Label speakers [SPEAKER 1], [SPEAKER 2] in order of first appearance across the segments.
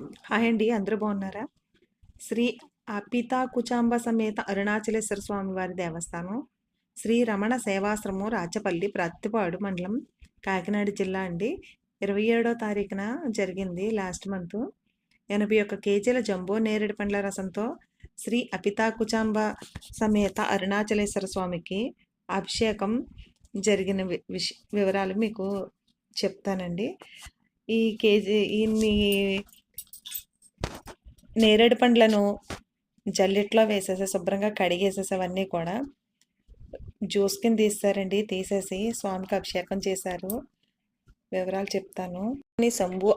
[SPEAKER 1] Hi అండి అందరూ బాగున్నారా? శ్రీ అపితా కుచాంబ సమేత అరుణాచలేశ్వర స్వామి వారి దేవస్థానం శ్రీ రమణ సేవాశ్రమం రాచపల్లి ప్రత్తిపాడు మండలం కాకినాడ జిల్లా అండి. ఇరవై ఏడో తారీఖున జరిగింది లాస్ట్ మంత్. ఎనభై ఒక్క కేజీల జంబో నేరేడు పండ్ల రసంతో శ్రీ అపితా కుచాంబ సమేత అరుణాచలేశ్వర స్వామికి అభిషేకం జరిగిన వి- విష వివరాలు మీకు చెప్తానండి. ఈ కేజీ ఇన్ని నేరేడు పండ్లను జల్లెట్లో వేసేసి శుభ్రంగా కడిగేసేసి అవన్నీ కూడా జ్యూస్ కింద తీస్తారండి. తీసేసి స్వామికి అభిషేకం చేశారు. వివరాలు చెప్తాను. అని శంభు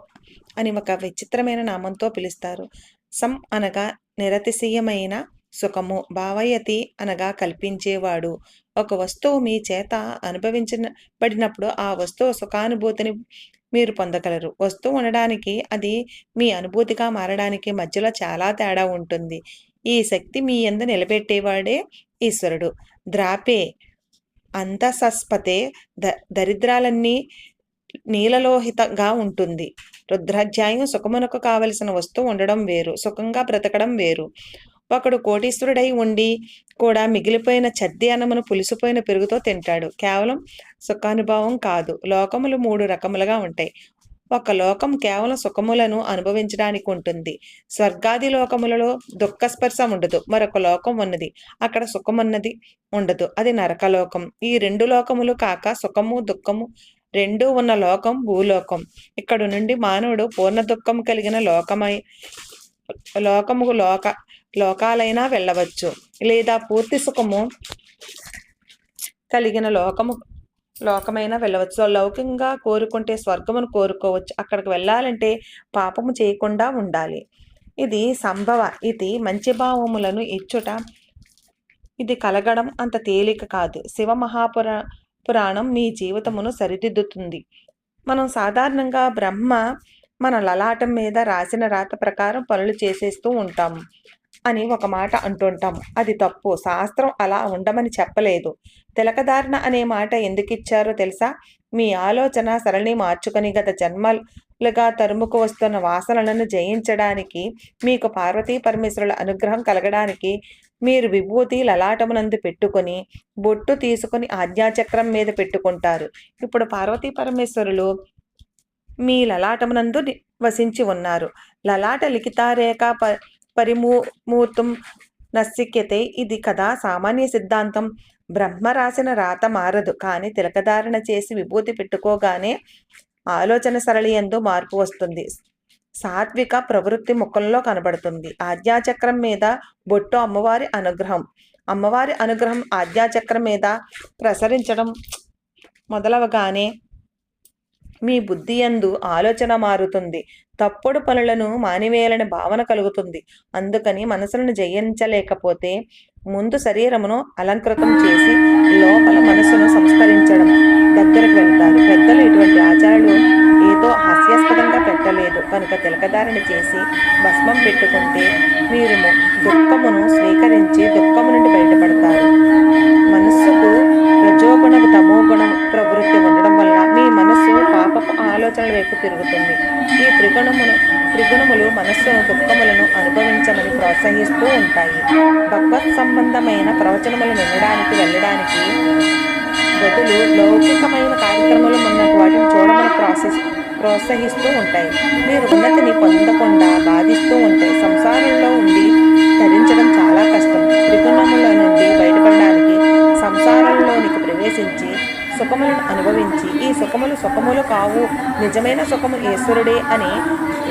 [SPEAKER 1] అని ఒక విచిత్రమైన నామంతో పిలుస్తారు. సం అనగా నిరతిశీయమైన సుఖము. భావయతి అనగా కల్పించేవాడు. ఒక వస్తువు మీ చేత అనుభవించబడినప్పుడు ఆ వస్తువు సుఖానుభూతిని మీరు పొందగలరు. వస్తువు ఉండడానికి అది మీ అనుభూతిగా మారడానికి మధ్యలో చాలా తేడా ఉంటుంది. ఈ శక్తి మీ ఎందు నిలబెట్టేవాడే ఈశ్వరుడు. ద్రాపే అంతసస్పతే ద దరిద్రాలన్నీ నీలలోహితంగా ఉంటుంది. రుద్రాధ్యాయం సుఖమునకు కావలసిన వస్తువు ఉండడం వేరు. సుఖంగా బ్రతకడం వేరు. ఒకడు కోటీశ్వరుడై ఉండి కూడా మిగిలిపోయిన చద్ది అన్నమును పులిసిపోయిన పెరుగుతో తింటాడు. కేవలం సుఖానుభవం కాదు లోకములు మూడు రకములుగా ఉంటాయి. ఒక లోకం కేవలం సుఖములను అనుభవించడానికి ఉంటుంది. స్వర్గాది లోకములలో దుఃఖస్పర్శ ఉండదు మరొక లోకం ఉన్నది. అక్కడ సుఖమున్నది ఉండదు అది నరకలోకం. ఈ రెండు లోకములు కాక సుఖము దుఃఖము రెండూ ఉన్న లోకం భూలోకం. ఇక్కడ నుండి మానవుడు పూర్ణ దుఃఖం కలిగిన లోకమై లోకము లోక లోకాలైనా వెళ్ళవచ్చు. లేదా పూర్తి సుఖము కలిగిన లోకము లోకమైనా వెళ్ళవచ్చు. లౌకికంగా కోరుకుంటే స్వర్గమును కోరుకోవచ్చు. అక్కడికి వెళ్ళాలంటే పాపము చేయకుండా ఉండాలి. ఇది సంభవ. ఇది మంచి భావములను ఇచ్చుట. ఇది కలగడం అంత తేలిక కాదు. శివ మహాపుర పురాణం మీ జీవితమును సరిదిద్దుతుంది. మనం సాధారణంగా బ్రహ్మ మన లలాటం మీద రాసిన రాత ప్రకారం పనులు చేసేస్తూ ఉంటాము అని ఒక మాట అంటుంటాం. అది తప్పు. శాస్త్రం అలా ఉండమని చెప్పలేదు. తిలకధారణ అనే మాట ఎందుకు ఇచ్చారో తెలుసా? మీ ఆలోచన సరళి మార్చుకొని గత జన్మలుగా తరుముకు వస్తున్న వాసనలను జయించడానికి మీకు పార్వతీ పరమేశ్వరుల అనుగ్రహం కలగడానికి మీరు విభూతి లలాటమునందు పెట్టుకొని బొట్టు తీసుకొని ఆజ్ఞాచక్రం మీద పెట్టుకుంటారు. ఇప్పుడు పార్వతీ పరమేశ్వరులు మీ లలాటమునందు వసించి ఉన్నారు. లలాట లిఖితారేఖ ప పరిమూర్తం నశిక్యతే ఇది కదా సామాన్య సిద్ధాంతం బ్రహ్మ రాసిన రాత మారదు కానీ తిలకధారణ చేసి విభూతి పెట్టుకోగానే ఆలోచన సరళి ఎందు మార్పు వస్తుంది. సాత్విక ప్రవృత్తి ముఖంలో కనబడుతుంది. ఆజ్ఞాచక్రం మీద బొట్టు అమ్మవారి అనుగ్రహం. అమ్మవారి అనుగ్రహం ఆజ్ఞాచక్రం మీద ప్రసరించడం మొదలవగానే మీ బుద్ధి యందు ఆలోచన మారుతుంది. తప్పుడు పనులను మానివేయాలని భావన కలుగుతుంది. అందుకని మనసులను జయించలేకపోతే ముందు శరీరమును అలంకృతం చేసి లోపల మనసును సంస్కరించడం దగ్గరకు వెళ్తారు. పెద్దలు ఇటువంటి ఆచారాలు ఏదో హాస్యాస్పదంగా పెట్టలేదు. కనుక తిలకధారణ చేసి భస్మం పెట్టుకుంటే మీరు దుఃఖమును స్వీకరించి దుఃఖము నుండి బయటపడతారు. మనస్సుకు రజోగుణ తమోగుణం ప్రవృత్తి ఉండడం పాపపు ఆలోచనల వైపు తిరుగుతుంది. ఈ త్రిగుణములు త్రిగుణములు మనస్సును దుఃఖములను అనుభవించమని ప్రోత్సహిస్తూ ఉంటాయి. భగవత్ సంబంధమైన ప్రవచనములు వినడానికి వెళ్ళడానికి బదులు లౌకికమైన కార్యక్రమాలు ఉన్నట్టు వాటిని చూడమని ప్రాసెస్ ప్రోత్సహిస్తూ ఉంటాయి. మీరు ఉన్నతిని పొందకుండా బాధిస్తూ ఉంటాయి సంసారంలో ఉండి ధరించడం సుఖములను అనుభవించి ఈ సుఖములు సుఖములు కావు. నిజమైన సుఖము ఈశ్వరుడే అనే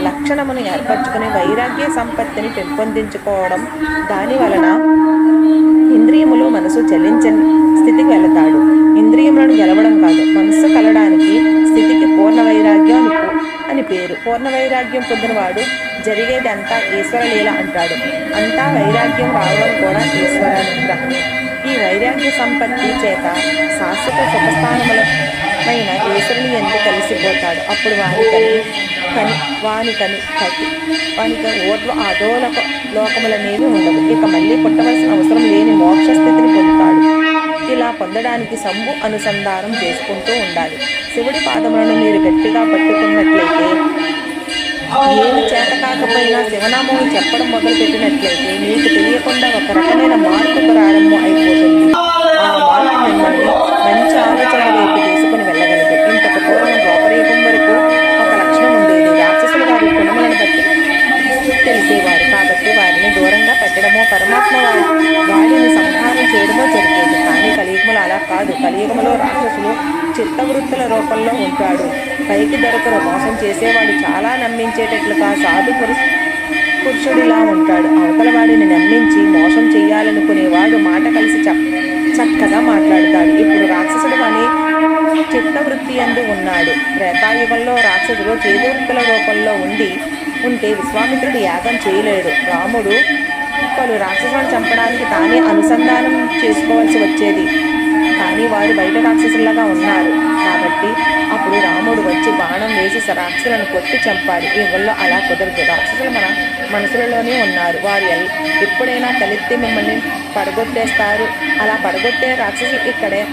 [SPEAKER 1] లక్షణమును ఏర్పరచుకుని వైరాగ్య సంపత్తిని పెంపొందించుకోవడం దాని వలన ఇంద్రియములు మనసు చెల్లించని స్థితికి వెళతాడు. ఇంద్రియములను గెలవడం కాదు మనస్సు కలడానికి స్థితికి పూర్ణ వైరాగ్యం అని పేరు. పూర్ణ వైరాగ్యం పొందినవాడు జరిగేది అంతా ఈశ్వరలీల అంటాడు. అంతా వైరాగ్యం రావడం కూడా ఈశ్వరానుగ్రహమే వైరాగ్య సంపత్తి చేత శాశ్వత సుఖస్థానములమైన ఈశ్వరుని ఎందుకు కలిసిపోతాడు. అప్పుడు వాని కని కని వాని కని కటి వానికి ఓర్వ అధోలోక లోకములనేవి ఉండవు. ఇక మళ్ళీ పుట్టవలసిన అవసరం లేని మోక్ష స్థితిని పొందుతాడు. ఇలా పొందడానికి సంబు అనుసంధానం చేసుకుంటూ ఉండాలి. శివుడి పాదములను మీరు గట్టిగా పట్టుకున్నట్లయితే ఏమి చేత కాకపోయినా శివనామం చెప్పడం మొదలు పెట్టినట్లయితే మీకు తెలియకుండా ఒక రకమైన మార్పు ప్రారంభం అయిపోతుంది. ఆ మార్పు మిమ్మల్ని మంచి ఆలోచన వైపు తీసుకుని వెళ్ళగలదు. ఇంతకు పూర్వం ద్వాపరయుగం వరకు ఒక లక్షణం ఉండేది. రాక్షసుల వారి గుణములను బట్టి తెలిసేవారు. కాబట్టి వారిని దూరంగా పెట్టడమో పరమాత్మ వారి వారిని సంహారం చేయడమో జరిగేది కానీ కలియుగములు అలా కాదు. కలియుగములో రాక్షసులు చిత్తవృత్తుల రూపంలో ఉంటాడు పైకి దొరకరు. మోసం చేసేవాడు చాలా నమ్మించేటట్లుగా సాధు పురుషు పురుషుడిలా ఉంటాడు. అవతల వాడిని నమ్మించి మోసం చేయాలనుకునేవాడు మాట కలిసి చక్కగా మాట్లాడతాడు. ఇప్పుడు రాక్షసుడు అని చిత్తవృత్తి అందు ఉన్నాడు. త్రేతాయుగంలో రాక్షసుడు చేదవృత్తుల రూపంలో ఉండి ఉంటే విశ్వామిత్రుడు యాగం చేయలేడు. రాముడు పలు రాక్షసులను చంపడానికి తానే అనుసంధానం చేసుకోవాల్సి వచ్చేది. కానీ వారు బయట రాక్షసులాగా ఉన్నారు. కాబట్టి అప్పుడు రాముడు వచ్చి బాణం వేసి రాక్షసులను కొట్టి చంపాడు ఈ యుగంలో అలా కుదరదు. రాక్షసులు మన మనసులలోనే ఉన్నారు. వారు ఎప్పుడైనా తలెత్తి మిమ్మల్ని పడగొట్టేస్తారు. అలా పడగొట్టే రాక్షసులు ఇక్కడే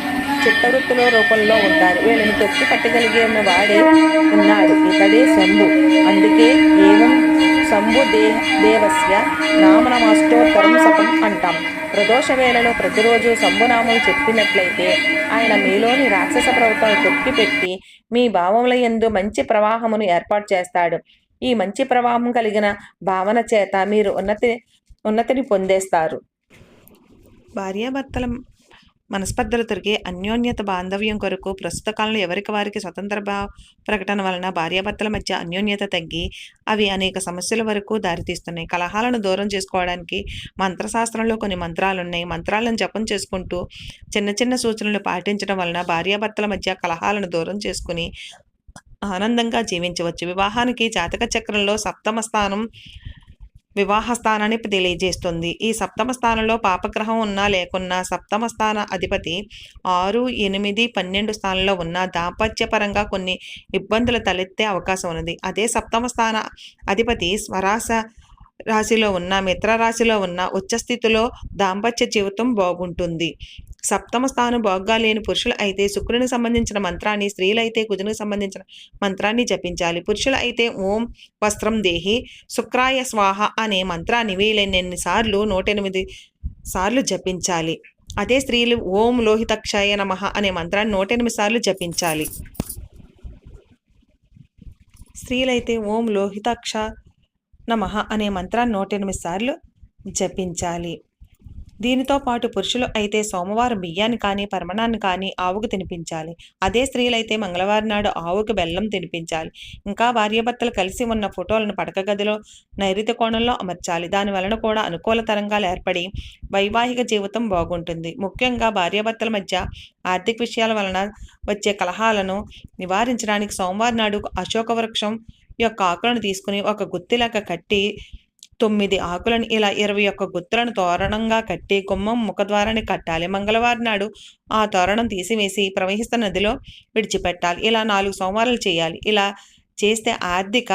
[SPEAKER 1] చిత్తవృత్తుల రూపంలో ఉంటారు. వీళ్ళని తొక్కి పట్టగలిగే వాడే ఉన్నాడు. ఇతడే శంభు. అందుకే ఏవం శంభు దే దేవస్య నామనమాష్టోత్తరం సతం అంటాం. ప్రదోష వేళలో ప్రతిరోజు శంభునామం చెప్పినట్లయితే ఆయన మీలోని రాక్షస ప్రవర్తన తొక్కిపెట్టి మీ భావముల ఎందు మంచి ప్రవాహమును ఏర్పాటు చేస్తాడు. ఈ మంచి ప్రవాహం కలిగిన భావన చేత మీరు ఉన్నతి ఉన్నతిని పొందేస్తారు. భార్యాభర్తల మనస్పర్ధలు తొరిగే అన్యోన్యత బాంధవ్యం కొరకు ప్రస్తుత కాలంలో ఎవరికి వారికి స్వతంత్ర ప్రకటన వలన భార్యాభర్తల మధ్య అన్యోన్యత తగ్గి అవి అనేక సమస్యల వరకు దారితీస్తున్నాయి. కలహాలను దూరం చేసుకోవడానికి మంత్రశాస్త్రంలో కొన్ని మంత్రాలు ఉన్నాయి మంత్రాలను జపం చేసుకుంటూ చిన్న చిన్న సూచనలు పాటించడం వలన భార్యాభర్తల మధ్య కలహాలను దూరం చేసుకుని ఆనందంగా జీవించవచ్చు. వివాహానికి జాతక చక్రంలో సప్తమ స్థానం వివాహ స్థానాన్ని తెలియజేస్తుంది. ఈ సప్తమ స్థానంలో పాపగ్రహం ఉన్నా లేకున్నా సప్తమ స్థాన అధిపతి ఆరు ఎనిమిది పన్నెండు స్థానంలో ఉన్న దాంపత్యపరంగా కొన్ని ఇబ్బందులు తలెత్తే అవకాశం ఉన్నది. అదే సప్తమ స్థాన అధిపతి స్వరాస రాశిలో ఉన్న మిత్ర రాశిలో ఉన్న ఉచ్చస్థితిలో దాంపత్య జీవితం బాగుంటుంది. సప్తమ స్థానం బాగ్గా లేని పురుషులు అయితే శుక్రునికి సంబంధించిన మంత్రాన్ని స్త్రీలైతే కుజునికి సంబంధించిన మంత్రాన్ని జపించాలి. పురుషులు అయితే ఓం వస్త్రం దేహి శుక్రాయ స్వాహ అనే మంత్రాన్ని వీలైనన్ని సార్లు నూట ఎనిమిది సార్లు జపించాలి. అదే స్త్రీలు ఓం లోహితక్షయ నమ అనే మంత్రాన్ని నూట ఎనిమిది సార్లు జపించాలి. స్త్రీలైతే ఓం లోహితక్ష నమ అనే మంత్రాన్ని నూట ఎనిమిది సార్లు జపించాలి. దీనితో పాటు పురుషులు అయితే సోమవారం బియ్యాన్ని కానీ పరమణాన్ని కానీ ఆవుకు తినిపించాలి. అదే స్త్రీలైతే మంగళవారం నాడు ఆవుకు బెల్లం తినిపించాలి. ఇంకా భార్యాభర్తలు కలిసి ఉన్న ఫోటోలను పడక గదిలో నైరుతి కోణంలో అమర్చాలి. దాని వలన కూడా అనుకూల తరంగాలు ఏర్పడి వైవాహిక జీవితం బాగుంటుంది. ముఖ్యంగా భార్యాభర్తల మధ్య ఆర్థిక విషయాల వలన వచ్చే కలహాలను నివారించడానికి సోమవారం నాడు అశోక వృక్షం యొక్క ఆకులను తీసుకుని ఒక గుత్తిలాగా కట్టి తొమ్మిది ఆకులను ఇలా ఇరవై ఒక్క గుత్తులను తోరణంగా కట్టి గుమ్మం ముఖద్వారాన్ని కట్టాలి. మంగళవారం నాడు ఆ తోరణం తీసివేసి ప్రవహిస్తున్న నదిలో విడిచిపెట్టాలి. ఇలా నాలుగు సోమవారాలు చేయాలి. ఇలా చేస్తే ఆర్థిక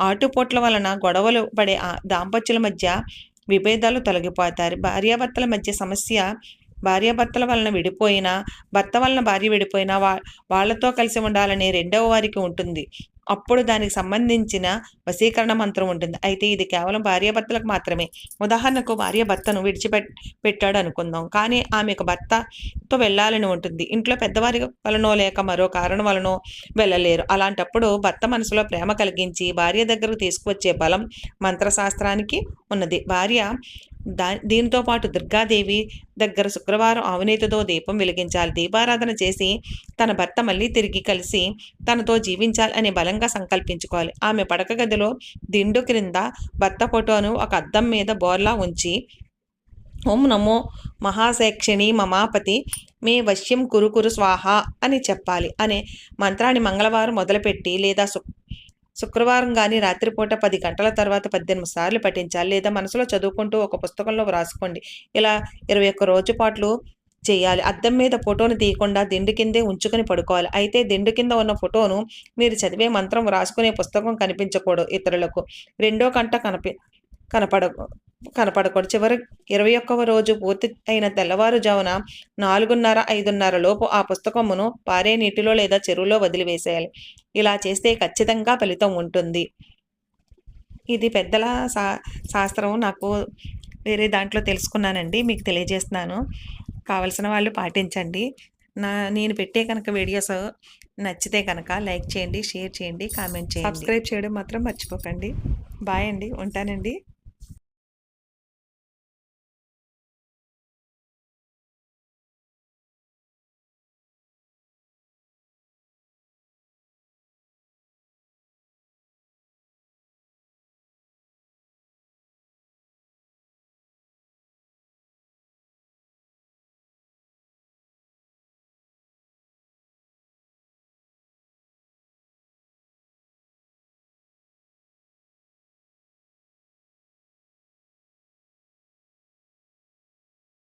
[SPEAKER 1] ఆటుపోట్ల వలన గొడవలు పడే దాంపత్యుల మధ్య విభేదాలు తొలగిపోతారు భార్యాభర్తల మధ్య సమస్య భార్యాభర్తల వలన విడిపోయినా భర్త వలన భార్య విడిపోయినా వా వాళ్ళతో కలిసి ఉండాలనే రెండవ వారికి ఉంటుంది. అప్పుడు దానికి సంబంధించిన వశీకరణ మంత్రం ఉంటుంది. అయితే ఇది కేవలం భార్యాభర్తలకు మాత్రమే. ఉదాహరణకు భార్య భర్తను విడిచిపెట్ పెట్టాడు అనుకుందాం కానీ ఆమెకు భర్తతో వెళ్ళాలని ఉంటుంది. ఇంట్లో పెద్దవారి వలనో లేక మరో కారణం వలనో వెళ్ళలేరు. అలాంటప్పుడు భర్త మనసులో ప్రేమ కలిగించి భార్య దగ్గరకు తీసుకువచ్చే బలం మంత్రశాస్త్రానికి ఉన్నది. భార్య దా దీంతో పాటు దుర్గాదేవి దగ్గర శుక్రవారం అవినీతితో దీపం వెలిగించాలి. దీపారాధన చేసి తన భర్త మళ్ళీ తిరిగి కలిసి తనతో జీవించాలి అని బలంగా సంకల్పించుకోవాలి. ఆమె పడక గదిలో దిండు క్రింద భర్త ఫోటోను ఒక అద్దం మీద బోర్లా ఉంచి ఓం నమో మహాశేక్షిణి మమాపతి మే వశ్యం కురు కురు స్వాహ అని చెప్పాలి. అనే మంత్రాన్ని మంగళవారం మొదలుపెట్టి లేదా శుక్రవారం కానీ రాత్రిపూట పది గంటల తర్వాత పద్దెనిమిది సార్లు పఠించాలి. లేదా మనసులో చదువుకుంటూ ఒక పుస్తకంలో వ్రాసుకోండి. ఇలా ఇరవై ఒక్క రోజు పాటలు చేయాలి. అద్దం మీద ఫోటోను తీయకుండా దిండు కిందే ఉంచుకొని పడుకోవాలి. అయితే దిండు కింద ఉన్న ఫోటోను మీరు చదివే మంత్రం రాసుకునే పుస్తకం కనిపించకూడదు ఇతరులకు. రెండో కంట కనిపి కనపడ కనపడకూడదు చివరి ఇరవై ఒక్కవ రోజు పూర్తి అయిన తెల్లవారుజామున నాలుగున్నర ఐదున్నర లోపు ఆ పుస్తకమును పారే నీటిలో లేదా చెరువులో వదిలివేసేయాలి. ఇలా చేస్తే ఖచ్చితంగా ఫలితం ఉంటుంది. ఇది పెద్దల శా శాస్త్రం. నాకు వేరే దాంట్లో తెలుసుకున్నానండి. మీకు తెలియజేస్తున్నాను. కావలసిన వాళ్ళు పాటించండి. నా నేను పెట్టే కనుక వీడియోస్ నచ్చితే కనుక లైక్ చేయండి షేర్ చేయండి కామెంట్ చేయండి. సబ్స్క్రైబ్ చేయడం మాత్రం మర్చిపోకండి. బాయ్ అండి. ఉంటానండి.